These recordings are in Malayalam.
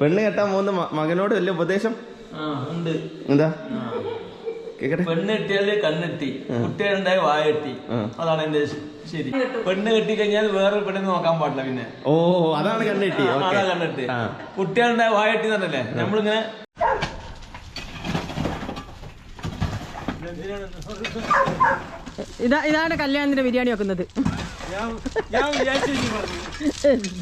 പെണ്ണ് കെട്ടാൻ പോകുന്ന മകനോട് വലിയ ഉപദേശം? ഉണ്ട്. എന്താ. കേക്കട്ടെ. പെണ്ണ് കെട്ടിയാൽ കണ്ണെട്ടി കുട്ടികളുണ്ടായി വായെട്ടി. അതാണ് എന്റെ ശരി. പെണ്ണ് കെട്ടി. കഴിഞ്ഞാൽ വേറെ പെണ്ണ് നോക്കാൻ പാടില്ല പിന്നെ. ഓ അതാണ് കണ്ണെട്ടി. അതാ കണ്ണെട്ടി. കുട്ടികളുണ്ടായി വായെട്ടി എന്നല്ലേ നമ്മളിങ്ങനെ ഇതാ ഇതാണ് കല്യാണത്തിന്റെ ബിരിയാണി വെക്കുന്നത്. ഞാൻ ഞാൻ വിചാരിച്ചു പറഞ്ഞു.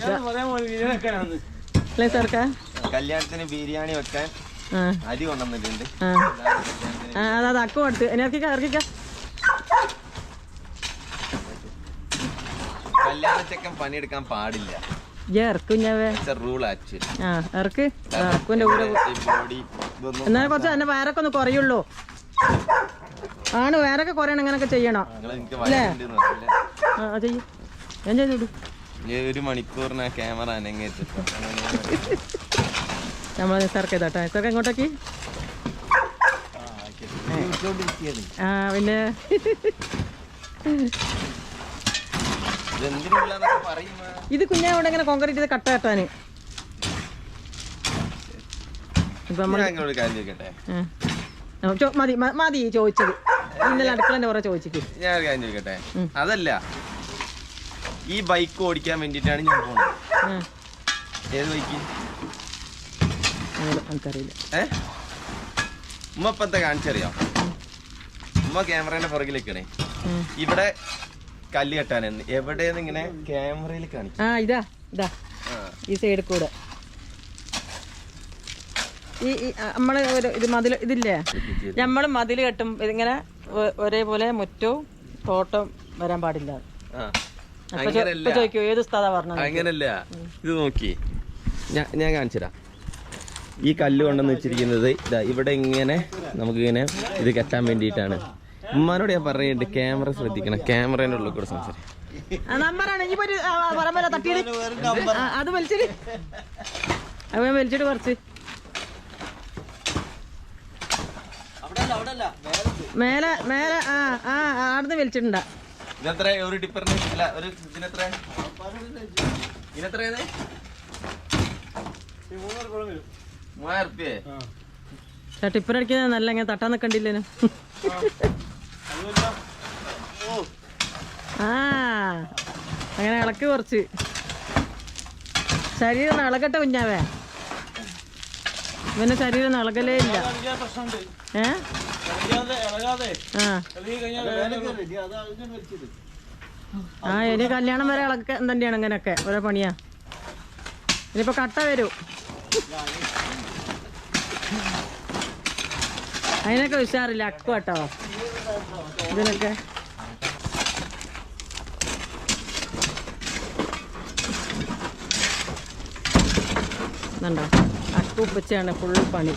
ഞാൻ പറയാൻ പോലെ സർക്കാർ കല്യാണത്തിന് ബിരിയാണി വെക്കാൻ അരി കൊണ്ടുവന്നിട്ടുണ്ട്. അതാ അക്ക കൊടുത്ത് ഇറക്കിക്ക ഇറക്കിക്ക. കല്യാണച്ചക്കൻ പണിയെടുക്കാൻ പാടില്ല. കുറച്ച് എന്നെ വയറൊക്കെ ഒന്ന് കുറയുള്ളൂ. ആണ് വേറൊക്കെ കുറയണം ഇങ്ങനൊക്കെ ചെയ്യണോ? ആ ഞാൻ ചെയ്തിടൂ ഈ ഒരു മണിക്കൂറിന് ആ ക്യാമറ അനങ്ങേറ്റ് നമ്മൾ നിസ്സാർക്ക് എങ്ങോട്ടേക്ക്? ആ പിന്നെ? ഇത് കുഞ്ഞാവിടെ ഇങ്ങനെ കോൺക്രീറ്റ് ചെയ്ത് കട്ട കെട്ടാന് മതി മതി ചോദിച്ചത്. ഇന്നലെ അടുക്കളന്റെ കുറെ ചോദിച്ചിട്ട്. ഞാൻ ചോദിക്കട്ടെ? അതല്ല ഈ ബൈക്ക് ഓടിക്കാൻ വേണ്ടിട്ടാണ് ഞാൻ പോകുന്നത് ഏത് ബൈക്ക് എനിക്കറിയില്ല ഏ? ഉമ്മ ഇപ്പത്തെ കാണിച്ചറിയാം? ഉമ്മ ക്യാമറേന്റെ പുറകിൽ നിൽക്കണേ ഇവിടെ കല്ല് കെട്ടാനെന്ന് എവിടെയെന്ന് ഇങ്ങനെ ക്യാമറയിൽ കാണിക്കും? ആ ഇതാ ഇതാ. ഈ സൈഡിൽ കൂടെ. ഈ നമ്മൾ ഒരു ഇത് മതിൽ ഇതില്ലേ? നമ്മൾ മതിൽ കെട്ടും ഇതിങ്ങനെ ഒരേപോലെ മുറ്റവും തോട്ടം വരാൻ പാടില്ല. അങ്ങനല്ല ഏത് പറഞ്ഞത് അങ്ങനല്ല. ഇത് നോക്കി. ഞാൻ ഞാൻ കാണിച്ചുതരാം. ഈ കല്ല് കൊണ്ടെന്ന് വെച്ചിരിക്കുന്നത് ഇതാ ഇവിടെ ഇങ്ങനെ നമുക്ക് ഇങ്ങനെ ഇത് കെട്ടാൻ വേണ്ടിയിട്ടാണ്. ഉമ്മാനോട് ഞാൻ പറയുന്നുണ്ട് ക്യാമറ ശ്രദ്ധിക്കണം. ക്യാമറേന്റെ ഉള്ളിൽ കൂടെ സംസാരിക്കും. നമ്പറാണ്. പറമ്പല അത് വലിച്ചിട്ട് അത് ഞാൻ വലിച്ചിട്ട് കുറച്ച്. മേലെ മേലെ ആ ആ ആടുന്ന് വലിച്ചിട്ടുണ്ടാ. ഇതെത്ര ഒരു ടിപ്പറിന് അല്ല ഒരു ഇതിനെത്ര ഇതിനെത്രയാണ് മൂവായിരം റുപ്യേ ടിപ്പറടിക്കുന്നത് നല്ല ഇങ്ങനെ തട്ടാൻ നിക്കണ്ടില്ലേനു? ആ അങ്ങനെ ഇളക്ക് കുറച്ച്. ശരീരം ഒന്ന് ഇളകട്ടെ കുഞ്ഞാവേ. ഇവന്റെ ശരീരം ഒന്നും ഇളകലേ ഇല്ല. കളിക്കാൻ ആ. ഇനി കല്യാണം വരെ ഇളക്ക തന്നെയാണ് അങ്ങനെയൊക്കെ ഓരോ പണിയാ. ഇനിയിപ്പോ കട്ട വരൂ. അതിനൊക്കെ ഉഷാറില്ല അക്കു കേട്ടോ. ഇതിനൊക്കെ. ണ്ടോ അക്കു ഉപ്പച്ചയാണ് ഫുൾ പണി.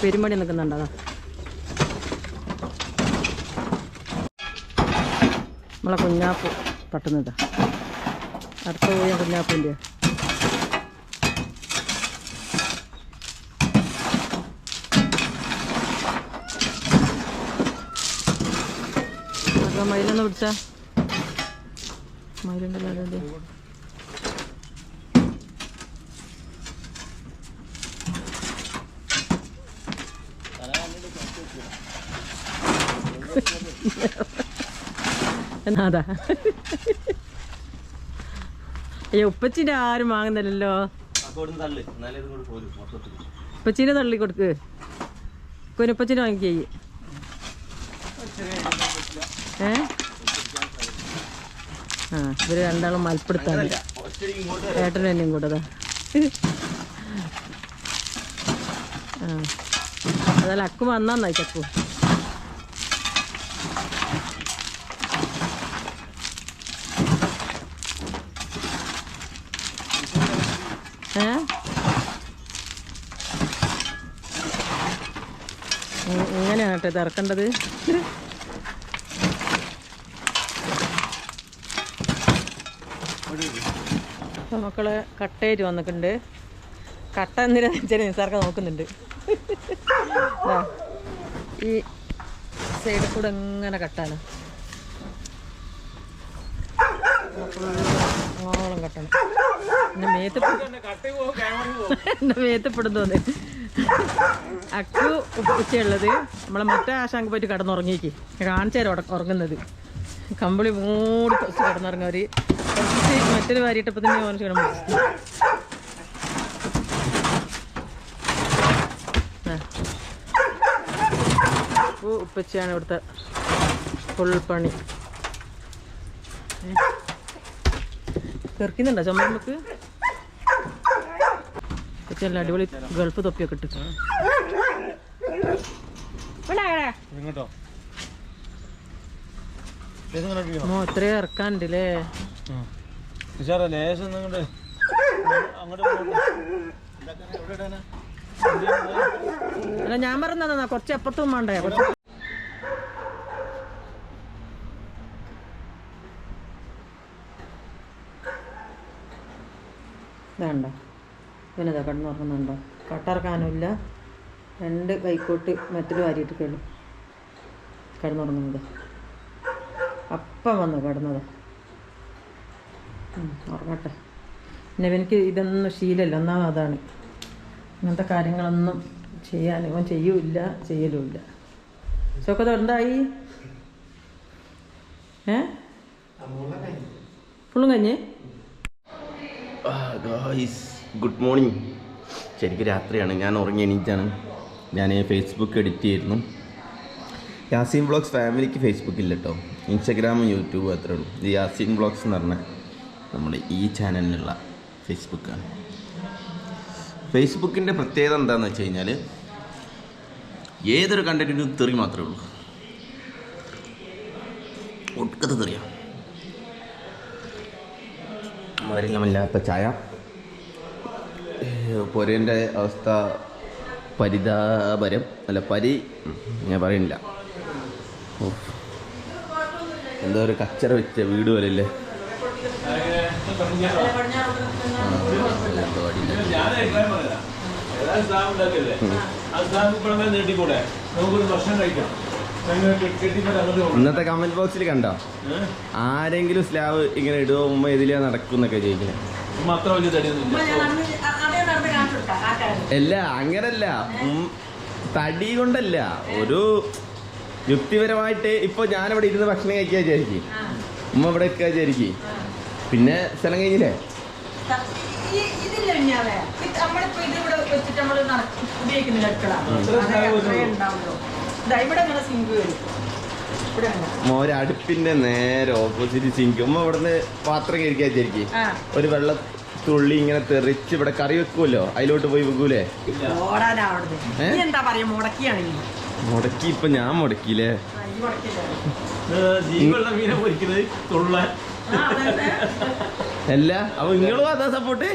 പെരുമണി നിൽക്കുന്നുണ്ടോ? അതാ നമ്മളെ കുഞ്ഞാപ്പ് തട്ടുന്നതാ അടുത്ത പോയ കുഞ്ഞാപ്പിന്റെ മയിലൊന്ന് പിടിച്ചാ. മയിലുണ്ടല്ലോ അതിന്റെ എന്നാതാ അയ്യോ ഉപ്പച്ചിന്റെ ആരും വാങ്ങുന്നില്ലല്ലോ. ഉപ്പച്ചിനെ തള്ളി കൊടുക്ക്. കുനുപ്പച്ചിനെ വാങ്ങിക്കേ. ഏ? ആ ഇവർ രണ്ടാളും മൽപ്പെടുത്താണ് ഏട്ടനും എന്നെയും കൂടെ ദാ. ആ. അതല്ല അക്കു വന്നാന്നായി ചക്കു കേട്ടോ ഇത് ഇറക്കേണ്ടത് അപ്പോൾ മക്കൾ കട്ടേറ്റ് വന്നിട്ടുണ്ട്. കട്ട എന്തിനാ വെച്ചാൽ നിസാർക്ക് നോക്കുന്നുണ്ട്. ഈ സൈഡിൽ കൂടെ ഇങ്ങനെ കട്ടാണ്. ഓളം കട്ടണം. എന്നെ മേത്ത് എന്നെ മേത്തപ്പെടുന്നു അക്കു ഉച്ചയുള്ളത്. നമ്മളെ മറ്റേ ആശാങ്ക് പോയിട്ട് കിടന്നുറങ്ങിക്ക് കാണിച്ചു ഉറങ്ങുന്നത്. കമ്പിളി മൂടി കുറച്ച് കിടന്നുറങ്ങവർ കുറച്ച് മറ്റൊരു വാരിയിട്ടപ്പോൾ തന്നെ ഓൻ ക്ഷീണം ഉപ്പച്ചയാണ് ഇവിടുത്തെ ഫുൾ പണി. തെറിക്കുന്നുണ്ടോ ഉപ്പച്ചല്ല അടിപൊളി ഗൾഫ് തൊപ്പിയൊക്കെ ഇട്ട്. നിങ്ങോട്ട് അങ്ങോട്ട് അല്ല ഞാൻ പറഞ്ഞതാ കുറച്ച് എപ്പത്തും വേണ്ടേ? വേണ്ട ഇതാണ്ടോ? ഇവനതാ കിടന്നുറങ്ങുന്നുണ്ടോ കട്ടറക്കാനുമില്ല. രണ്ട് കൈക്കോട്ട് മറ്റൊരു വാരിയിട്ട് കേളു കിടന്നുറങ്ങുന്നത്. അപ്പം വന്നു കിടന്നത്. ഉറങ്ങട്ടെ. പിന്നെ എനിക്ക് ഇതൊന്നും ശീലമല്ല. ഒന്നാമത് അതാണ്. ഇങ്ങനത്തെ കാര്യങ്ങളൊന്നും ചെയ്യാൻ ഇവൻ ചെയ്യൂല ചെയ്യലുമില്ല. സോക്കത് എന്തായി? ഏ? ഫുള്ളും കഴിഞ്ഞേ. Good morning. ശരിക്കും രാത്രിയാണ്. ഞാൻ ഉറങ്ങി എണീറ്റാണ്. ഞാൻ ഫേസ്ബുക്ക് എഡിറ്റ് ചെയ്യുന്നു യാസീൻ ബ്ലോഗ്സ് ഫാമിലിക്ക് ഫേസ്ബുക്കില്ല കേട്ടോ ഇൻസ്റ്റഗ്രാമും യൂട്യൂബും അത്രേ ഉള്ളൂ. ഇത് യാസീൻ ബ്ലോഗ്സ് എന്ന് പറഞ്ഞ നമ്മുടെ ഈ ചാനലിനുള്ള ഫേസ്ബുക്കാണ് ഫേസ്ബുക്കിന്റെ പ്രത്യേകത എന്താണെന്ന് വെച്ച് കഴിഞ്ഞാൽ ഏതൊരു കണ്ടന്റിനും തെറി മാത്രമേ ഉള്ളൂ. ഒടുക്കത്തെ തെറിയാണ് മലിനമില്ലാത്ത ചായ. പൊരേന്റെ അവസ്ഥ പരിതാപരം. അല്ല പരി ഞാൻ പറയുന്നില്ല. എന്താ ഒരു കച്ചറ വെച്ച വീട് പോലെ അല്ലേ ഞാൻ അഭിപ്രായം പറയാം ഏതായാലും ആ സ്ലാബ് ഇപ്പോഴങ്ങനെ നീട്ടിക്കൂടെ നമുക്കൊരു ഭക്ഷണം കഴിക്കാം ഞങ്ങൾ കെട്ടിപ്പോ അങ്ങോട്ട് ഇന്നത്തെ കമന്റ് ബോക്സിൽ കണ്ടോ ആരെങ്കിലും സ്ലാബ് ഇങ്ങനെ ഇടുമ്പോ ഉമ്മ ഇതിലാ നടക്കുന്നൊക്കെ ചോദിക്കുന്നത് ഉമ്മ അത്ര വലിയ തടിയൊന്നുമില്ല അല്ല അങ്ങനല്ല. തടി കൊണ്ടല്ല. ഒരു യുക്തിപരമായിട്ട് ഇപ്പൊ ഞാനിവിടെ ഇരുന്ന് ഭക്ഷണം കഴിക്കാൻ വിചാരിക്കും. ഉമ്മ ഇവിടെ എത്തുക വിചാരിക്കും. പിന്നെ സ്ഥലം കഴിഞ്ഞില്ലേ? മോര് അടുപ്പിന്റെ നേരെ ഓപ്പോസിറ്റ് സിങ്ക് ഉമ്മ ഇവിടുന്ന് പാത്രം കഴിക്കാൻ വിചാരിക്കും. ഒരു വെള്ള തുള്ളി ഇങ്ങനെ തെറിച്ച് ഇവിടെ കറി വെക്കുമല്ലോ അതിലോട്ട് പോയി വെക്കൂലേ? ഓടാനാ നീ എന്താ പറയാ മുടക്കിയാണെങ്കിൽ മുടക്കി ഇപ്പൊ ഞാൻ മുടക്കിയില്ലേ? അല്ല അപ്പൊ നിങ്ങളും അതാ സപ്പോർട്ട്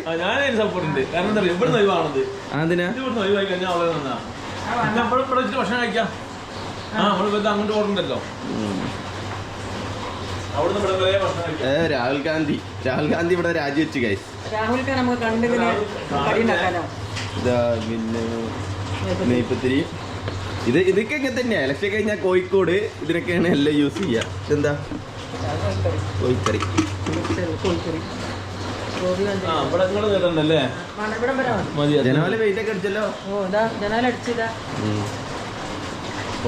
സപ്പോർട്ട് ഉണ്ട്. കാരണം എന്താ പറയുക ഇവിടെ ഒഴിവാണത്. അതിനാ ഇത് ഇവിടുന്ന് ഒഴിവാക്കി കഴിഞ്ഞാൽ അവളെ നന്നാ. നമ്മൾ ഇവിടെ വെച്ചിട്ട് ഭക്ഷണം കഴിക്കാം. ആ. നമ്മൾ വെറുതെ അങ്ങോട്ട് ഓടണ്ടല്ലോ. അവിടുന്ന് ഇവിടെ വരെ ഭക്ഷണം കഴിക്കാം. ഏ രാഹുൽ ഗാന്ധി. രാഹുൽ ഗാന്ധി ഇവിടെ രാജിവെച്ചു ഗൈസ് രാഹുൽക്ക് നമുക്ക് ഇതാ പിന്നെ നെയ്പത്തിരി. ഇത് ഇതൊക്കെ ഇങ്ങനെ തന്നെയാ. ഇലക്ഷൻ കഴിഞ്ഞാൽ കോഴിക്കോട് ഇതിനൊക്കെയാണ് എല്ലാം യൂസ് ചെയ്യുക എന്താ കോഴിക്കറി. ജനവാൽ വെയിറ്റ് ഒക്കെ അടിച്ചല്ലോ? ഓ ജനാല അടിച്ചതാ.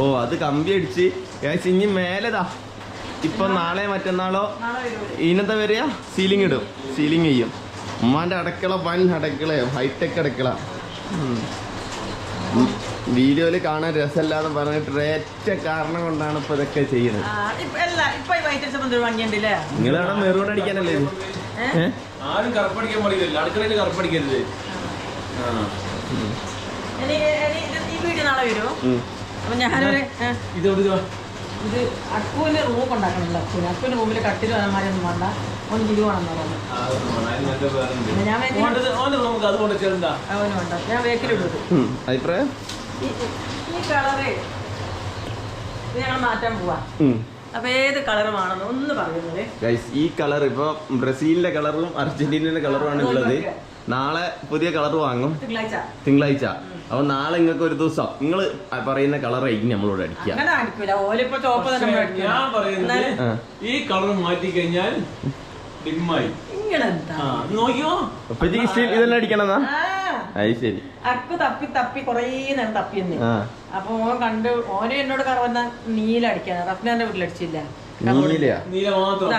ഓ അത് കമ്പി അടിച്ച്. ഏകദേശം ഇനി മേലെതാ. ഇപ്പൊ നാളെ. മറ്റന്നാളോ? ഇനത്തെ വരിക സീലിംഗ് ഇടും. സീലിംഗ് ചെയ്യും. ഉമ്മാന്റെ അടക്കള വൻ അടക്കളയോ. ഹൈടെക് അടക്കള. വീഡിയോയിൽ. വീഡിയോയിൽ കാണാൻ രസമല്ലാന്ന് പറഞ്ഞിട്ട് ഏറ്റ കാരണം കൊണ്ടാണ് ഇപ്പൊ ഇതൊക്കെ ചെയ്യുന്നത്. നിങ്ങളവിടെ മെറൂൺ അടിക്കാനല്ലേ? ഇത് ഏ? ആരും കറുപ്പടിക്കാൻ പാടില്ല. അടുക്കളയിൽ കറുപ്പടിക്കരുത് ആ. ഇനി ഇനി ഇത് ഈ വീഡിയോ നാളെ വരുമോ ഉം. അപ്പൊ ഞാനൊരു ഇത് ഇത് അക്കുവിന് റൂം ഉണ്ടാക്കണല്ലോ അക്കുവിന്. അക്കുവിന് റൂമിൽ കട്ടിലും അലമാരൊന്നും വേണ്ട. പറഞ്ഞു ഞാൻ ഞാൻ. അഭിപ്രായം? ഈ ഈ കളറ് ഇത് ഞങ്ങൾ മാറ്റാൻ പോവാ. അപ്പൊ ഏത് കളറുമാണെന്ന് ഒന്ന് പറയുന്നത് ഗൈസ് ഈ കളർ ഇപ്പൊ ബ്രസീലിന്റെ കളറും അർജന്റീനയുടെ കളറുമാണ് ഉള്ളത്. നാളെ പുതിയ കളർ വാങ്ങും. തിങ്കളാഴ്ച. തിങ്കളാഴ്ച. അപ്പൊ നാളെ നിങ്ങൾക്ക് ഒരു ദിവസം. നിങ്ങൾ പറയുന്ന കളർ ആയിരിക്കും നമ്മളോട് അടിക്കുക. അങ്ങനെ അടിക്കൂല. ഓലിപ്പോ ചോപ്പ് തന്നെ അടിക്കും. ഞാൻ പറയുന്നത് ഈ കളർ മാറ്റി കഴിഞ്ഞാൽ ഡിമ്മായി. നോക്കിയോ? ഉപ്പച്ചിക്ക് ഇതെല്ലാം അടിക്കണമെന്നാ? ആ, അത് ശരി. അക്കു തപ്പി തപ്പി കൊറേ നേരം തപ്പി എന്ന് അപ്പൊ ഓൻ കണ്ട് ഓന് എന്നോട് കറവന്ന നീല അടിക്കാൻ റഫ്നാന്റെ വീട്ടിലടിച്ചില്ല നീല മാത്രം.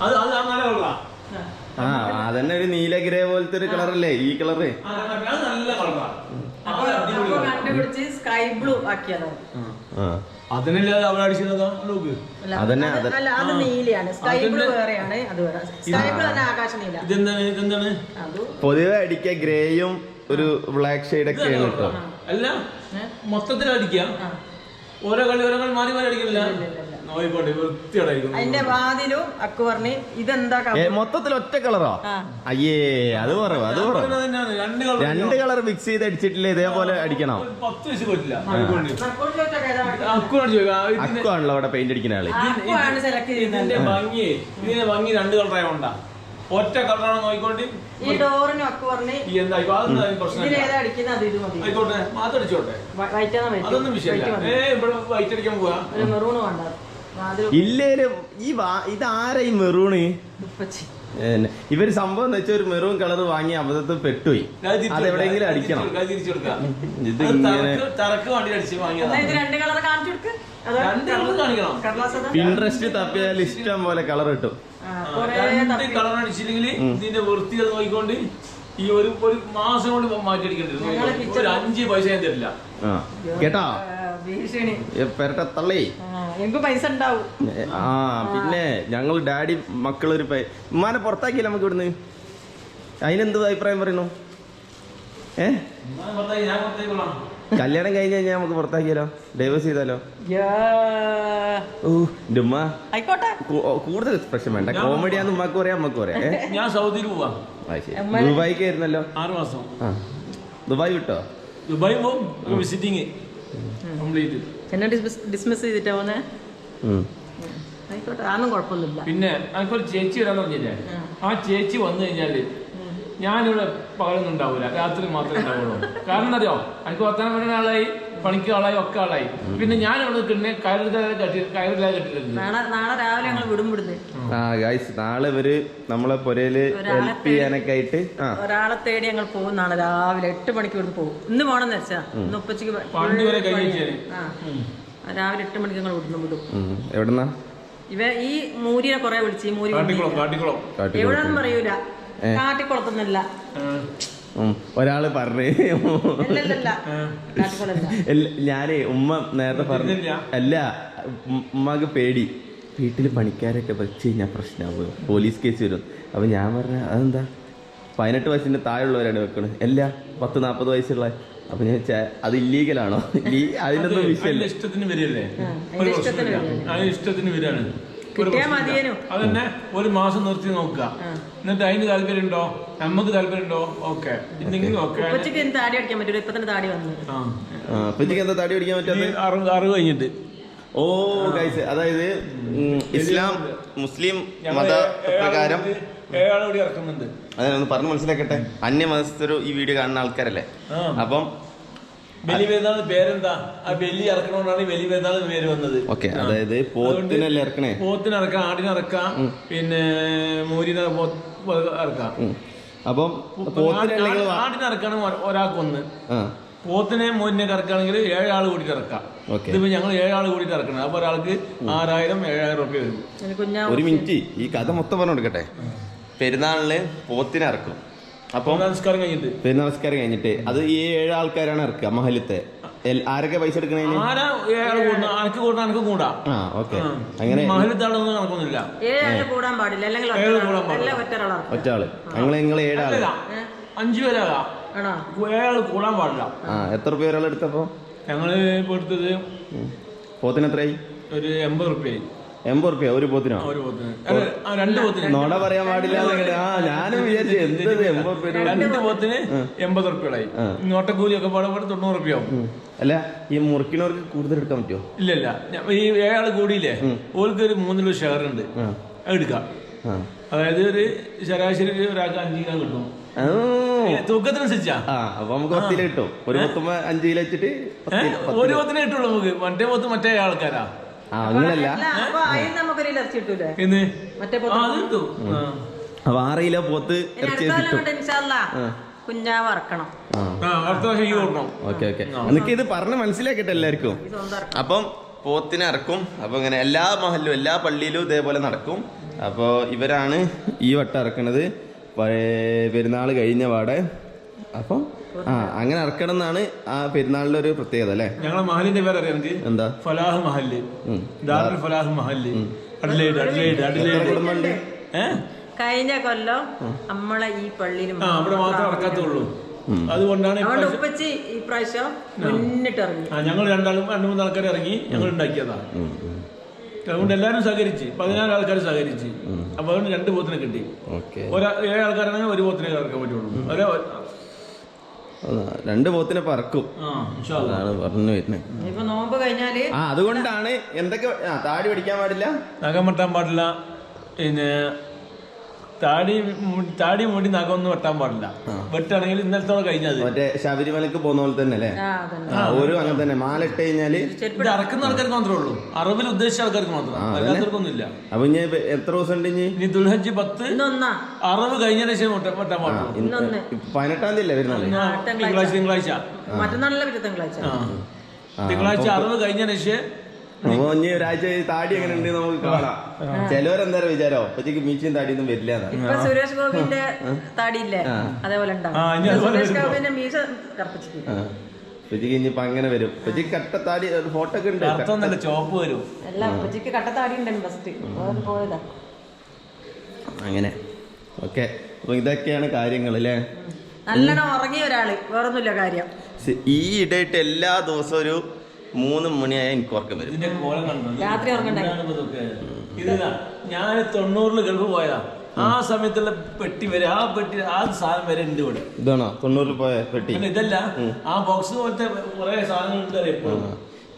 ആ നല്ല ആ. ആ. അതന്നെ ഒരു നീല ഗ്രേ പോലത്തെ ഒരു കളറല്ലേ ഈ കളറ് അപ്പൊ അപ്പൊ കണ്ടുപിടിച്ച് സ്കൈ ബ്ലൂ ആക്കിയതാണ്. ആ. അതിനല്ലേ അവൾ അടിച്ചതാ? നോക്ക് അല്ല, അതന്നെ, അത് അത്- അല്ല അത് നീലയാണ്. സ്കൈ ബ്ലൂ വേറെയാണ് അത് വേറെ. സ്കൈ ബ്ലൂ തന്നെ ആകാശ നീല ഇതെന്താണ്? പൊതുവെ അടിക്ക ഗ്രേയും ഒരു ബ്ലാക്ക് ഷെയ്ഡ് ഒക്കെയാണ് കേട്ടോ. അല്ല മൊത്തത്തിൽ അടിക്കാം. ഓരോ കളി ഓരോ കളി മാറി മാറി അടിക്കുന്നില്ല. അതിന്റെ വാതിലും അക്കു പറഞ്ഞ് ഇതെന്താ മൊത്തത്തിൽ ഒറ്റ കളറോ? അയ്യേ അത് കുറവ് അത് കുറവ് രണ്ട് കളർ രണ്ട് കളർ മിക്സ് ചെയ്ത് അടിച്ചിട്ടില്ലേ ഇതേപോലെ അടിക്കണം? അക്കുവാണല്ലോ അവിടെ പെയിന്റ് അടിക്കുന്ന ആൾ. ഇതിന്റെ ഭംഗി ഇതിന്റെ ഭംഗി രണ്ട് കളറായോണ്ടാ ഒറ്റ കളറാണോ നോക്കിക്കൊണ്ട് ഈ ഡോറിനും അക്കു പറഞ്ഞ് ആയിക്കോട്ടെ മാത്രം അടിച്ചോട്ടെ. വൈറ്റാ അതൊന്നും വിഷയമില്ല. ഏ ഇവിടെ വൈറ്റ് അടിക്കാൻ പോവാ. മെറൂണ് വേണ്ട. ഇല്ലേലും ഈ വാ ഇതാരാ ഈ മെറൂണ്? ഇവർ സംഭവം എന്ന് വെച്ചാൽ ഒരു മെറൂൺ കളർ വാങ്ങി അബദ്ധത്തിൽ പെട്ടുപോയി. അതെവിടെയെങ്കിലും അടിക്കണം. ഇത് ഇങ്ങനെ തറക്ക് തറക്ക് അടിച്ച് എന്നാ വാങ്ങിയതാ ഇത് രണ്ട് കളർ കാണിച്ചു കൊടുക്ക്. അതോ രണ്ട് കളർ കാണിക്കണം. പിൻട്രസ്റ്റ് തപ്പിയാൽ ഇഷ്ടം പോലെ കളർ കിട്ടും. കളർ അടിച്ചില്ലെങ്കിൽ ഇതിന്റെ വൃത്തികൾ നോക്കിക്കൊണ്ട് ഈ ഒരു ഒരു മാസം കൊണ്ട് മാറ്റി അടിക്കേണ്ടി അഞ്ച് പൈസ ഞാൻ തരില്ല. ആ കേട്ടോ? ഭീഷണി. ഏ, പെരട്ട തള്ളി. ആ, എനിക്ക് പൈസ ഉണ്ടാവും. ആ പിന്നെ ഞങ്ങൾ ഡാഡി മക്കളൊരു പൈ ഉമ്മാനെ പുറത്താക്കിയില്ല നമുക്ക് ഇവിടുന്ന്? അതിനെന്ത് അഭിപ്രായം പറയുന്നു? ഏ? കല്യാണം കഴിഞ്ഞ് കഴിഞ്ഞാൽ നമുക്ക് പുറത്താക്കിയാലോ? ഡൈവേഴ്സ് ചെയ്താലോ? ഉമ്മ. ആയിക്കോട്ടെ. കൂടുതൽ എക്സ്പ്രഷൻ വേണ്ട. കോമഡിയാന്ന് ഉമ്മക്ക് പറയാം അമ്മയ്ക്ക് പറയാം. ഞാൻ സൗദിയിൽ പോവാ. ദുബായിക്ക് ആയിരുന്നല്ലോ ആറ് മാസം. ദുബായ് വിട്ടോ? ദുബായ് പോകും വിസിറ്റിങ് എന്നെ ഡിസ്മിസ് ഡിസ്മിസ് ചെയ്തിട്ടാ പോന്നെ? ഉം. ആയിക്കോട്ടെ അതൊന്നും കുഴപ്പമൊന്നുമില്ല. പിന്നെ എനിക്കൊരു ചേച്ചി വരാന്ന് പറഞ്ഞില്ലേ? ആ. ആ ചേച്ചി വന്നു കഴിഞ്ഞാൽ ഞാനിവിടെ പകലൊന്നും ഉണ്ടാവൂല. രാത്രി മാത്രമേ ഉണ്ടാവുള്ളൂ. കാരണം അറിയോ? എനിക്ക് വർത്തമാനം പറയുന്ന ആളായി. പണിക്ക് ആളായി ഒക്കെ ആളായി പിന്നെ ഞാൻ അവിടെ നിൽക്കുന്നേ കയറില്ലാതെ കെട്ടി കയറില്ലാതെ കെട്ടിട്ടുണ്ട് നാളെ നാളെ രാവിലെ ഞങ്ങൾ വിടും വിടുന്നത് ആ. ഗൈസ് നാളെ ഇവർ നമ്മളെ പുരയിൽ ഒരാളെ ഹെൽപ്പ് ചെയ്യാനൊക്കെ ആയിട്ട് ആ. ഒരാളെ തേടി ഞങ്ങൾ പോകും നാളെ രാവിലെ എട്ട് മണിക്ക് ഇവിടുന്ന് പോകും. ഇന്ന് പോണെന്ന് വെച്ചാ. ഇന്ന് ഉപ്പച്ചക്ക് പണ്ട് വരെ കഴിഞ്ഞ് ആ. രാവിലെ എട്ട് മണിക്ക് ഞങ്ങൾ ഇവിടുന്ന് വിടും. ഉം. എവിടുന്നാ? ഇവ ഈ മൂരിനെ കൊറേ വിളിച്ച് ഈ മൂരി കാട്ടിക്കുളം കാട്ടിക്കുളം. കാട്ടിക്കുളം. എവിടെന്നും പറയൂല. കാട്ടിക്കുളത്തൊന്നുമില്ല ഉം. ഒരാൾ പറഞ്ഞു. ഞാനേ ഉമ്മ നേരത്തെ പറഞ്ഞു. അല്ല ഉമ്മക്ക് പേടി. വീട്ടിൽ പണിക്കാരൊക്കെ വെച്ച് കഴിഞ്ഞാൽ പ്രശ്നമാവും പോലീസ് കേസ് വരും. അപ്പൊ ഞാൻ പറഞ്ഞ അതെന്താ? പതിനെട്ട് വയസ്സിന്റെ താഴെയുള്ളവരാണ് വെക്കണത്. അല്ല പത്ത് നാൽപ്പത് വയസ്സുള്ള. അപ്പൊ ഞാൻ അത് ഇല്ലീഗലാണോ അതിനൊന്നും വിഷയമല്ല. ഇഷ്ടത്തിന്. വരികയല്ലേ. ഇഷ്ടത്തിന് വരികയാണ്. അതന്നെ ഒരു മാസം നിർത്തി നോക്കുക. എന്നിട്ട് അതിന് താല്പര്യമുണ്ടോ? നമുക്ക് താല്പര്യമുണ്ടോ? ഓക്കെ. ഇല്ലെങ്കിൽ ഓക്കെ. ഉപ്പച്ചക്ക് എന്ത് താടി അടിക്കാൻ പറ്റാത്ത അറിവ് കഴിഞ്ഞിട്ട്. ഓ ഗൈസ് അതായത് ഇസ്ലാം മുസ്ലിം മത പ്രകാരം അതെ അതൊന്ന് പറഞ്ഞ് മനസ്സിലാക്കട്ടെ. അന്യ മതസ്ഥരും ഈ വീഡിയോ കാണുന്ന ആൾക്കാരല്ലേ? അപ്പം ബലി പെരുന്നാൾ പേരെന്താ? ആ ബലി ഇറക്കണോണ്ടാണ് ഈ ബലി പെരുന്നാൾ പേര് വന്നത്. ഓക്കെ അതായത് പോത്തിനല്ലേ ഇറക്കണേ? പോത്തിന് ഇറക്കാം ആടിനിറക്കാം പിന്നെ മൂരിനെ ഇറക്കാം. അപ്പം പോത്തിനല്ലെങ്കിൽ ആടിനെ- ആടിനെ ഇറക്കാണ് ഒ- ഒരാൾക്കൊന്ന് ആ. പോത്തിനെ മോരിനെ ഇറക്കുകയാണെങ്കിൽ ഏഴാൾ കൂടിയിട്ട് ഇറക്കാം. ഇതിപ്പോ ഞങ്ങൾ ഏഴാൾ കൂടിയിട്ട് ഇറക്കണം. അപ്പൊ ഒരാൾക്ക് ആറായിരം ഏഴായിരം റുപ്യ വരും. ഒരു മിനിറ്റ് ഈ കഥ മൊത്തം പറഞ്ഞു കൊടുക്കട്ടെ. പെരുന്നാളിന് പോത്തിനെ ഇറക്കും. അപ്പം നമസ്കാരം കഴിഞ്ഞിട്ട്. പിന്നെ നമസ്കാരം കഴിഞ്ഞിട്ട്. അത് ഈ ഏഴ് ആൾക്കാരാണ് ഇറക്കുക മഹലിത്തെ. എൽ- ആരൊക്കെ പൈസ എടുക്കണേന്? അനക്ക് അനക്ക് കൂടാ. ആ ഓക്കെ. അങ്ങനെ മഹലത്താളൊന്നും കണക്കൊന്നുമില്ല ഏഴാൾ കൂടാൻ പാടില്ല. അല്ലെങ്കിൽ ഏഴ് ഒറ്റ കൂടാൻ ആൾ. പാടില്ല. എല്ലാം ഒറ്റ ഒറ്റ ആൾ ഞങ്ങൾ നിങ്ങൾ ഏഴാൾ അല്ലല്ല, അഞ്ചു പേരാകാം ആണോ? ഏഴാൾ കൂടാൻ പാടില്ല. ആ എത്ര രൂപ ഒരാൾ എടുത്തപ്പോ? ഞങ്ങൾ ഇപ്പൊ എടുത്തത് പോത്തിന് എത്രയായി? ഒരു എൺപത് റുപ്യായി എൺപത് റുപ്യ ഒരു പോത്തിനോ? നോട പറയാൻ പാടില്ല ആ ഞാനും വിചാരിച്ചു എന്തത് എൺപത് റുപ്യ രണ്ട് പോത്തിന് എൺപത് റുപ്യകളായി. നോട്ടക്കൂലി ഒക്കെ പാടെ തൊണ്ണൂറ് റുപ്യാവും ഉം. അല്ല ഈ മുറിക്കണവർക്ക് കൂടുതൽ എടുക്കാൻ പറ്റുമോ ഇല്ല ഇല്ല. ഈ ഏഴാൾ കൂടിയില്ലേ ഓൾക്ക് ഒരു മൂന്നിലോ ഷെയർ ഉണ്ട്. എടുക്കാം. അതായത് ഒരു ശരാശരി ഒരാൾക്ക് അഞ്ച് കിലോ കിട്ടും. തൂക്കത്തിനനുസരിച്ചാ? അപ്പൊ നമുക്ക് പത്ത് കിലോ കിട്ടും. ഒരു പത്തുമ്പോ അഞ്ച് കിലോ വെച്ചിട്ട് ഒരു. പോത്തിനെ കിട്ടുള്ളൂ നമുക്ക്. മറ്റേ പോത്ത് മറ്റേ ആൾക്കാരാ. ആ അങ്ങനല്ല അപ്പൊ ആറ് കിലോ പോത്ത് ഇറച്ചി കിട്ടും. Okay okay. എനിക്ക് ഇത് പറഞ്ഞ് മനസ്സിലാക്കട്ടെ എല്ലാവർക്കും? അപ്പം പോത്തിനെ ഇറക്കും. അപ്പൊ ഇങ്ങനെ എല്ലാ മഹലിലും എല്ലാ പള്ളിയിലും ഇതേപോലെ നടക്കും. അപ്പോൾ ഇവരാണ് ഈ വട്ടം ഇറക്കണത്. പഴയ പെരുന്നാൾ കഴിഞ്ഞ പാടെ അപ്പം ആ അങ്ങനെ ഇറക്കണം എന്നാണ് ആ പെരുന്നാളിന്റെ ഒരു പ്രത്യേകത അല്ലേ? ഞങ്ങളെ മഹലിന്റെ പേര് അറിയാം എന്താ? Falah Mahal. Darul Falah Mahal Adelaide Adelaide Adelaide. കഴിഞ്ഞ കൊല്ലം നമ്മളെ ഈ പള്ളിയിൽ ആ അവിടെ മാത്രമേ ഇറക്കാത്തുള്ളൂ അതുകൊണ്ടാണ് ഉപ്പച്ചി ഈ പ്രാവശ്യം മുന്നിട്ട് ഇറങ്ങി ഞങ്ങൾ രണ്ടാളും രണ്ട് മൂന്ന് ആൾക്കാർ ഇറങ്ങി ഞങ്ങൾ ഉണ്ടാക്കിയതാണ്. അതുകൊണ്ട് എല്ലാവരും സഹകരിച്ച് പതിനാല് ആൾക്കാർ സഹകരിച്ച്. അപ്പൊ അതുകൊണ്ട് രണ്ട് പോത്തിനെ കിട്ടി. ഓക്കെ. ഒരാ ഏഴ് ആൾക്കാരാണെങ്കിൽ ഒരു പോത്തിനെ ഇറക്കാൻ പറ്റുള്ളൂ. രണ്ട് പോത്തിനെ പറക്കും. ആ ഇൻഷാ അല്ലാ. അതാണ് പറഞ്ഞു വരുന്നത്. ഇപ്പൊ നോമ്പ് കഴിഞ്ഞാൽ ആ അതുകൊണ്ടാണ് എന്തൊക്കെ ആ താടി പിടിക്കാൻ പാടില്ല? നഖം വെട്ടാൻ പാടില്ല. പിന്നെ താടി താടി മുടി നഖമൊന്നും വെട്ടാൻ പാടില്ല. വെട്ടാണെങ്കിൽ ഇന്നലത്തോടെ കഴിഞ്ഞത്. മറ്റേ ശബരിമലക്ക് പോകുന്ന പോലെ തന്നെ അല്ലേ? ഒരു അങ്ങനെ തന്നെ. മാല ഇട്ട് കഴിഞ്ഞാൽ ഇത് അറക്കുന്ന ആൾക്കാർക്ക് മാത്രമേ ഉള്ളൂ. അറിവിൽ ഉദ്ദേശിച്ച ആൾക്കാർക്ക് മാത്രം. അല്ലാത്തവർക്കൊന്നും ഇല്ല അപ്പൊ ഇനി എത്ര ദിവസം ഉണ്ട് ഇനി? ഇനി ദുൽഹജ്ജ് പത്ത് ഇന്നൊന്നാ. അറിവ് കഴിഞ്ഞതിന് ശേഷം വെട്ടാൻ പാടുള്ളൂ. ഇപ്പൊ പതിനെട്ടാം തീയതി അല്ലേ വരുന്നത്? തിങ്കളാഴ്ച. തിങ്കളാഴ്ച തിങ്കളാഴ്ച. തിങ്കളാഴ്ച. അറിവ് കഴിഞ്ഞതിന് ശേഷം അപ്പൊ ഇനി ഒരാഴ്ച താടി എങ്ങനെ ഉണ്ട് നമുക്ക് കാണാം. ചിലവരെന്താ വിചാരോ അപ്പത്തേക്ക് മീച്ചും താടിയൊന്നും വരില്ല. ഇപ്പൊ സുരേഷ് ഗോപിന്റെ താടിയില്ലേ? അതേപോലെ സുരേഷ് ഗോപിന്റെ മീശ ഇനിയിപ്പൊ അങ്ങനെ വരും. അപ്പത്തേക്ക് കട്ട താടി ഫോട്ടോ ഒക്കെ ഉണ്ട്. നല്ല ചോപ്പ് വരും. അല്ല ഉപ്പച്ചിക്ക് കട്ട താടി ഉണ്ടായിരുന്നു ഫസ്റ്റ് അത് പോയതാ. അങ്ങനെ. ഓക്കെ. അപ്പൊ ഇതൊക്കെയാണ് കാര്യങ്ങൾ അല്ലേ? നല്ലോണം ഉറങ്ങിയ ഒരാൾ. വേറൊന്നുമില്ല കാര്യം. ഈ ഇടയിട്ട് എല്ലാ ദിവസവും ഒരു മൂന്ന് മണിയായ എനിക്ക് ഉറക്കം വരും. ഇതിന്റെ കോലം കണ്ടോ? രാത്രി ഉറങ്ങണ്ടേ? ഞാൻ തൊണ്ണൂറിൽ ഗൾഫ് പോയതാ. ആ സമയത്തുള്ള പെട്ടി വരെ ആ പെട്ടി ആ സാധനം വരെ ഉണ്ട് ഇവിടെ. ഇതാണോ? തൊണ്ണൂറിൽ പോയ പെട്ടി. പിന്നെ ഇതല്ല. ആ ബോക്സ് പോലത്തെ കുറെ സാധനങ്ങൾ ഉണ്ട്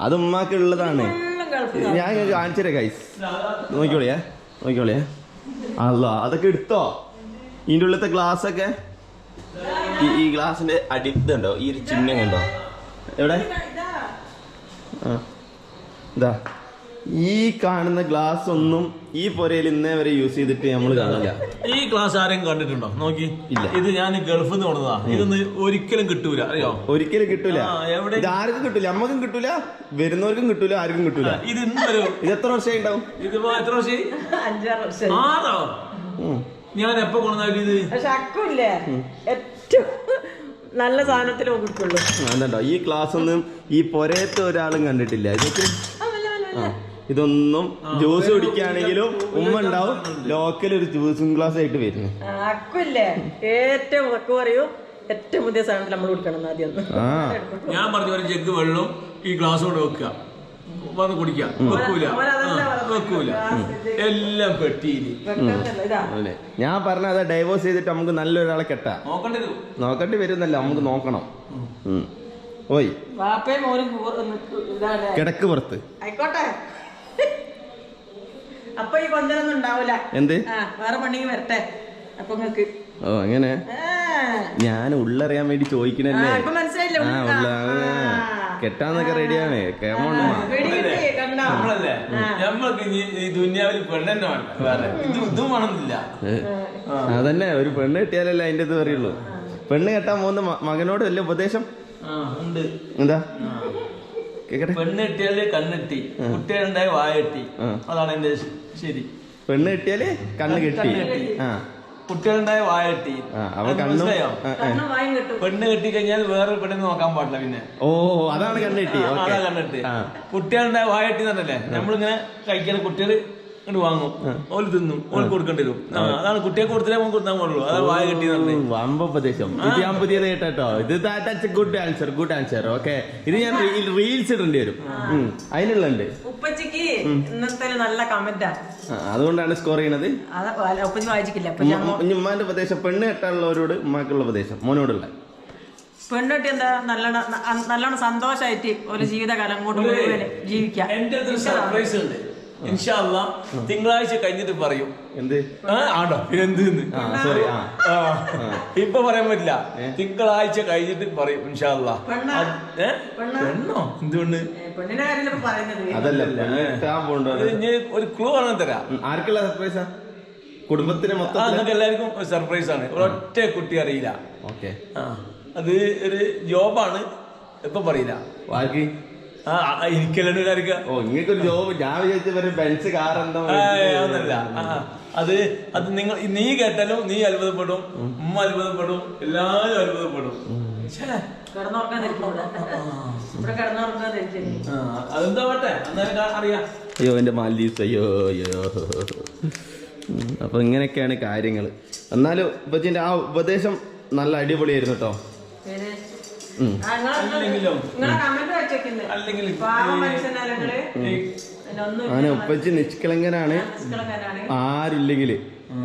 അത് ഉമ്മാക്ക് ഉള്ളതാണ്. ഫുള്ളും ഗൾഫ് ഞാൻ കാണിച്ചേ ഗൈസ് നോക്കിക്കോളിയേ നോക്കിക്കോളിയേ അല്ല അതൊക്കെ എടുത്തോ? ഇതിന്റെ ഉള്ളിലത്തെ ഗ്ലാസ് ഒക്കെ? ഈ ഈ ഗ്ലാസിന്റെ അടിത്തുണ്ടോ ഈ ഒരു ചിഹ്നം കണ്ടോ? എവിടെ? ഇതാ ഈ കാണുന്ന ഗ്ലാസ് ഒന്നും ഈ പൊരയിൽ ഇന്നേ വരെ യൂസ് ചെയ്തിട്ട് നമ്മൾ കാണില്ല ഈ ഗ്ലാസ് ആരെയും കണ്ടിട്ടുണ്ടോ? നോക്കി. ഇല്ല. ഇത് ഞാൻ ഗൾഫിൽ നിന്ന് കൊണ്ടതാ ഇതൊന്നും ഒരിക്കലും കിട്ടൂല. അറിയോ? ഒരിക്കലും കിട്ടൂല. ആ, എവിടെ? ഇത് ആർക്കും കിട്ടൂല. നമ്മക്കും കിട്ടൂല. വരുന്നവർക്കും കിട്ടൂല. ആർക്കും കിട്ടൂല. ഇത് ഇന്നൊരു ഇത് എത്ര വർഷമായി ഉണ്ടാവും ഇത് എത്ര വർഷം അഞ്ചാറ് വർഷം ആറോ? ഞാൻ എപ്പോ കൊണ്ടുവന്നാലും ഇത്? നല്ല സാധനത്തിൽ കൊടുക്കുള്ളൂ അതുണ്ടോ ഈ ക്ലാസ് ഒന്നും ഈ പൊരയത്തെ ഒരാളും കണ്ടിട്ടില്ല. ഇതൊക്കെ ആ, ഇതൊന്നും ജ്യൂസ് കുടിക്കുകയാണെങ്കിലും ഉമ്മ ഉണ്ടാവും. ലോക്കൽ ഒരു ജ്യൂസും ഗ്ലാസ് ആയിട്ട് വരുന്നു. അക്കില്ലേ? ഏറ്റവും അക്കു പറയൂ. ഏറ്റവും പുതിയ സാധനത്തിൽ നമ്മൾ കൊടുക്കണം ആദ്യം ഞാൻ പറഞ്ഞു ഒരു ജഗ് വെള്ളം ഈ ഗ്ലാസ് കൊണ്ട് വെക്കുക. വന്ന് കുടിക്കാം. വെക്കൂല. പറഞ്ഞത്. വെക്കൂല. എല്ലാം പെട്ടിയിൽ ഇതാ. ഞാൻ പറഞ്ഞ അതെ ഡൈവോഴ്സ് ചെയ്തിട്ട് നമുക്ക് നല്ലൊരാളെ കെട്ടാ. നോക്കണ്ടേ വരുന്നല്ല നമുക്ക് നോക്കണം. ഉം. ഓയ്. കിടക്ക് പുറത്ത്. ആയിക്കോട്ടെ. അപ്പൊ ഈ കൊഞ്ചനൊന്നും ഉണ്ടാവൂല. എന്ത്? ആ വേറെ പണിക്ക് വരട്ടെ. അപ്പൊ നിങ്ങക്ക് ഓ അങ്ങനെ? ഞാൻ ഉള്ളറിയാൻ വേണ്ടി ചോദിക്കണല്ലേ? മനസ്സിലായില്ല. കെട്ടാന്നൊക്കെ റെഡിയാണ് അതന്നെ ഒരു പെണ്ണ് കിട്ടിയാലല്ലേ അതിന്റെ ഇത് പറയുള്ളൂ. പെണ്ണ് കെട്ടാൻ പോകുന്ന മകനോട് വല്ല ഉപദേശം? ഉണ്ട്. എന്താ? കേക്കട്ടെ. പെണ്ണ് കിട്ടിയാൽ കണ്ണെട്ടി കുട്ടികളുണ്ടായ വായ കെട്ടി അതാണ് എന്റെ ശരി. പെണ്ണ് കിട്ടിയാൽ കണ്ണ് കെട്ടി. ആ. കുട്ടികളുണ്ടായ വായെട്ടി മനസ്സിലായോ? വായും കിട്ടും. പെണ്ണ് കെട്ടി കഴിഞ്ഞാൽ വേറെ പെണ്ണിനെ നോക്കാൻ പാടില്ല പിന്നെ. ഓ അതാണ് കണ്ണ് കെട്ടി. ആ, ഓക്കെ. അതാ കണ്ടിട്ട് ആ. കുട്ടികളുടെ വായട്ടി എന്നല്ലേ നമ്മളിങ്ങനെ കഴിക്കണ കുട്ടികൾ ഇങ്ങോട്ട് വാങ്ങും. ഓൽ തിന്നും. ഓൽ കൊടുക്കേണ്ടി വരും. അതാണ് കുട്ടിയെ കൊടുത്തില്ലേ നമുക്ക് കൊടുത്താൽ പാടുള്ളൂ അതാണ് വായ കെട്ടി തന്നെ വമ്പുപദേശം ഇത് ഞാൻ പുതിയത് കേട്ടോ ഇത് that good answer good answer okay ഇത് ഞാൻ റീൽസ് ഇടേണ്ടി വരും. അതിനുള്ളുണ്ട് ഉപ്പച്ചിക്ക് ഇന്നത്തെ നല്ല കമന്റാ അതുകൊണ്ടാണ് സ്കോർ ചെയ്യണത്. അതാ ഉമ്മാന്റെ ഉപദേശം പെണ്ണ് കെട്ടാനുള്ളവരോട് ഉമ്മാക്കുള്ള ഉപദേശം. മോനോടുള്ള. പെണ്ണുട്ടി എന്താ നല്ലോണം നല്ലോണം സന്തോഷമായിട്ട് ഒരു ജീവിതകാലം അങ്ങോട്ട് മുഴുവൻ ജീവിക്കാം. എന്റെ സർപ്രൈസ് ഉണ്ട്. ഇൻഷാല്ല തിങ്കളാഴ്ച കഴിഞ്ഞിട്ട് പറയും. എന്ത്? ആണോ എന്ത് സോറി ഇപ്പൊ പറയാൻ പറ്റില്ല. തിങ്കളാഴ്ച കഴിഞ്ഞിട്ട് പറയും ഇൻഷാല്ല പെണ്ണാ? എന്തുകൊണ്ട് അതല്ല ഒരു ക്ലൂ ആണ് തരാം. ആർക്കുള്ള സർപ്രൈസാ കുടുംബത്തിന് മൊത്തം നിങ്ങൾക്ക് എല്ലാവർക്കും സർപ്രൈസ് ആണ്. ഒരൊറ്റ കുട്ടി അറിയില്ല. ഓക്കെ. അത് ഒരു ജോബാണ്. ഇപ്പൊ പറയില്ല. ആർക്ക്? ആ, എനിക്കല്ലേ ഓ ഇങ്ങനൊരു ജോബ് ഞാൻ വിചാരിച്ചവരെ ബെൻസ് കാർ എന്താ ഒന്നല്ല അത് അത് നിങ്ങൾ നീ കേട്ടാലും നീ അത്ഭുതപ്പെടും ഉമ്മ അത്ഭുതപ്പെടും എല്ലാരും അത്ഭുതപ്പെടും. അതെന്താ പറ്റേ അറിയാം. അയ്യോ എന്റെ മാലീസ് അയ്യോ അയ്യോ. അപ്പോൾ അപ്പൊ ഇങ്ങനെയൊക്കെയാണ് കാര്യങ്ങൾ എന്നാലും ഉപജിന്റെ ആ ഉപദേശം നല്ല അടിപൊളിയായിരുന്നു കേട്ടോ അങ്ങനെ ഉപ്പച്ചി നിഷ്കളങ്കനാണ്. നിഷ്കളങ്കനാണ്. ആരുമില്ലെങ്കിൽ ആ.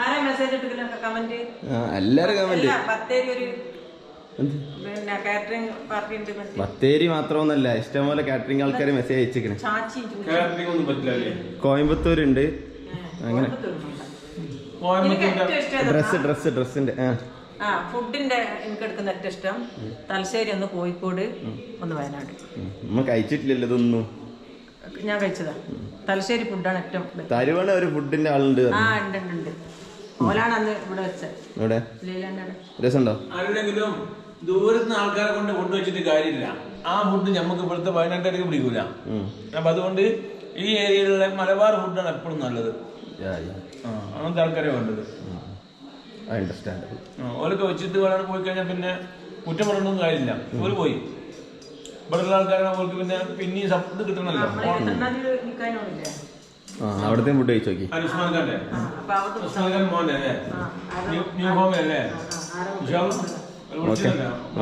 ആരാ മെസ്സേജ് ഇട്ടില്ല കമന്റ് ആ, എല്ലാരും കമന്റ് ബത്തേരി മാത്രമൊന്നല്ല ഇഷ്ടംപോലെ കാറ്ററിംഗ് ആൾക്കാർ മെസ്സേജ് അയച്ചിക്കണേ കോയമ്പത്തൂരുണ്ട്. അങ്ങനെ. ഡ്രസ് ഡ്രസ് ഡ്രസ്സിന്റെ ആ. ആ ഫുഡിന്റെ എനിക്ക് എടുക്കുന്ന ഏറ്റവും ഇഷ്ടം തലശ്ശേരി ഒന്ന് കോഴിക്കോട് ഒന്ന് വയനാട് കഴിച്ചിട്ടില്ലല്ലോ ഇതൊന്നും ഞാൻ കഴിച്ചതാ തലശ്ശേരി ഫുഡാണ് ഏറ്റവും തരുവണ ഒരു ഫുഡിന്റെ ആളുണ്ട് ആ ഉണ്ട് ഉണ്ട് ഉണ്ട് ഓലാണ് അന്ന് ഇവിടെ വെച്ചത് രസമുണ്ടോ ആരുടെങ്കിലും ദൂരത്തുനിന്ന് ആൾക്കാരെ കൊണ്ട് ഫുഡ് വെച്ചിട്ട് കാര്യമില്ല ആ ഫുഡ് നമുക്ക് ഇവിടുത്തെ വയനാട്ടിലേക്ക് പിടിക്കൂല. അപ്പൊ അതുകൊണ്ട് ഈ ഏരിയയിലുള്ള മലബാർ ഫുഡാണ് എപ്പോഴും നല്ലത് അങ്ങനത്തെ ആൾക്കാരെ വേണ്ടത് ആ, ഓലൊക്കെ വെച്ചിട്ട് വേണം പോയി കഴിഞ്ഞാൽ പിന്നെ കുറ്റം കാര്യമില്ല ഓര് പോയി ആൾക്കാരെ പിന്നെ പിന്നെയും ഇത് ആ അവിടുത്തെ ഫുഡ് കഴിച്ചു നോക്കി ഖാന്റെ ഉസ്മാൻ ഖാൻ മോനെ അല്ലേ ന്യൂ- ഫോമേ അല്ലേ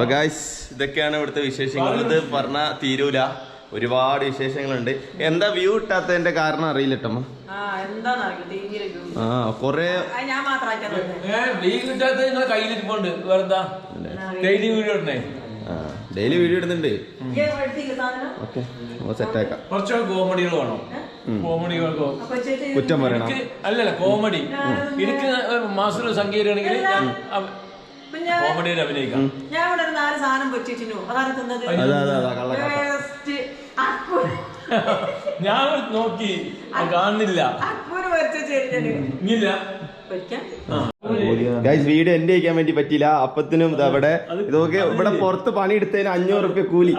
ഗായ്സ് ഇതൊക്കെയാണ് ഇവിടുത്തെ വിശേഷങ്ങൾ ഇത് പറഞ്ഞാൽ തീരൂല ഒരുപാട് വിശേഷങ്ങളുണ്ട്. എന്താ വ്യൂ ഇട്ടാത്തതിന്റെ കാരണം അറിയില്ലട്ടോ കേട്ടമ്മ ആ കൊറേ ഡെയിലി വീഡിയോ ഇടണേ. ആ ഡെയിലി വീഡിയോ ഇടുന്നുണ്ട്. ഓക്കെ ഓ സെറ്റാക്കാം കുറച്ചൊക്കെ കോമഡികൾ വേണം. കോമഡികൾക്കോ കുറ്റം പറയണം. അല്ലല്ല കോമഡി എനിക്ക് മാസ്റ്റർ സംഗീതമാണെങ്കിൽ കോമഡിയിൽ അഭിനയിക്കാം. ഞാൻ ഇവിടെ നാല് സാധനം വെച്ചിരുന്നു അതാണ് തിന്നത്? ഞാൻ നോക്കി കാണുന്നില്ല. ഗൈസ് വീഡിയോ എന്റെ വയ്ക്കാൻ വേണ്ടി പറ്റിയില്ല. അപ്പത്തിനും അവിടെ ഇതൊക്കെ ഇവിടെ പുറത്ത് പണി എടുത്തതിന് അഞ്ഞൂറ് റുപ്യ കൂലി.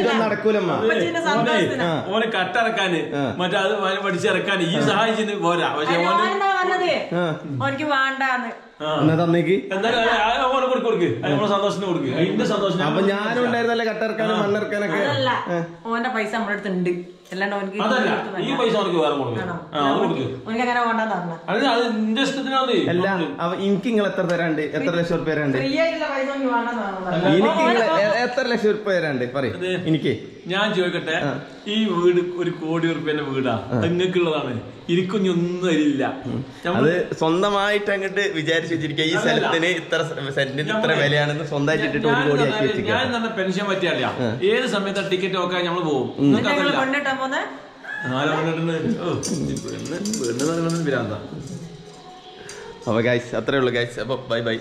ഇതൊന്നും നടക്കൂലമ്മ. ഓനെ കട്ടിറക്കാന്. മറ്റേ അത് പഠിച്ചിറക്കാൻ ഈ സഹായിച്ചിട്ട് പോരാ. പക്ഷെ. വേണ്ടാന്ന്. എന്നാ തന്നേക്ക്? എന്തായാലും ആ ഓനെ കൊടുക്ക് കൊടുക്ക്. അത് നമ്മളെ കൊടുക്ക്. അതിന്റെ സന്തോഷം അപ്പൊ ഞാനും ഉണ്ടായിരുന്നല്ലേ കട്ടിറക്കാനും മണ്ണിറക്കാനൊക്കെ ഓന്റെ പൈസ നമ്മുടെ അടുത്തുണ്ട് അല്ലാണ്ട് ഓനിക്ക് ഈ പൈസ അല്ല എനിക്ക് നിങ്ങൾ എത്ര തരാണ്ട് എത്ര ലക്ഷം റുപ്യ തരാണ്ട് എനിക്ക് എത്ര ലക്ഷം റുപ്യ തരാണ്ട് പറയും എനിക്ക് ഞാൻ ചോദിക്കട്ടെ ഈ വീട് ഒരു കോടി ഉറുപ്പ്യന്റെ വീടാ? നിങ്ങൾക്കുള്ളതാണ് എനിക്കൊന്നും തരില്ല അത് സ്വന്തമായിട്ട് അങ്ങോട്ട് വിചാരിച്ചു വെച്ചിരിക്കുക. ഈ സ്ഥലത്തിന് ഇത്ര സെന്റിന് ഇത്ര വിലയാണെന്ന് സ്വന്തമായിട്ട് ഇട്ടിട്ട് ഒരു കോടി ആക്കി ഞാൻ തന്നെ പെൻഷൻ പറ്റിയല്ല ഏത് സമയത്ത് ടിക്കറ്റ് ഒക്കെ ഞങ്ങൾ പോകും? അപ്പൊ ഗൈസ് അത്രേ ഉള്ളൂ ഗൈസ് അപ്പൊ ബൈ ബൈ